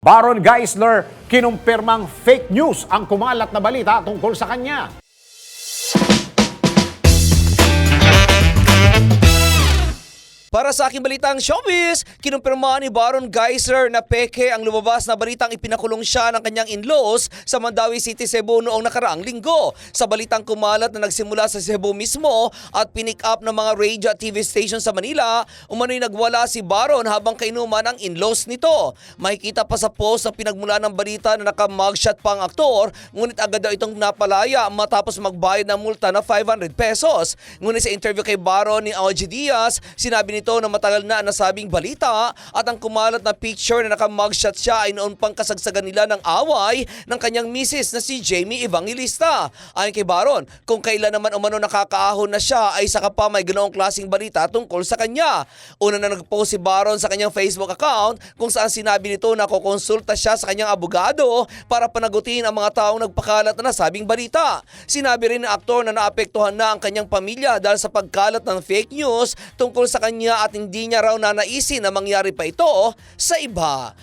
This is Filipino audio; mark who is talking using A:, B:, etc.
A: Baron Geisler kinumpirmang fake news ang kumalat na balita tungkol sa kanya.
B: Para sa aking balitang showbiz, kinumpirma ni Baron Geyser na peke ang lumabas na balitang ipinakulong siya ng kanyang in-laws sa Mandawi City, Cebu noong nakaraang linggo. Sa balitang kumalat na nagsimula sa Cebu mismo at pinick up ng mga radio at TV station sa Manila, umano'y nagwala si Baron habang kainuman ang in-laws nito. Makikita pa sa post ang pinagmula ng balita na naka-mugshot pa ang aktor, ngunit agad daw itong napalaya matapos magbayad ng multa na 500 pesos. Ngunit sa interview kay Baron ni OG Diaz, sinabi nito na matagal na nasabing balita at ang kumalat na picture na naka-mugshot siya ay noon pang kasagsagan nila ng away ng kanyang misis na si Jamie Evangelista. Ayon kay Baron, kung kailan naman umano nakakaahon na siya ay saka pa may ganoong klaseng balita tungkol sa kanya. Una na nag-post si Baron sa kanyang Facebook account kung saan sinabi nito na kukonsulta siya sa kanyang abogado para panagutin ang mga taong nagpakalat na nasabing balita. Sinabi rin ng aktor na naapektuhan na ang kanyang pamilya dahil sa pagkalat ng fake news tungkol sa kanya at hindi niya raw nanaisin na mangyari pa ito sa iba.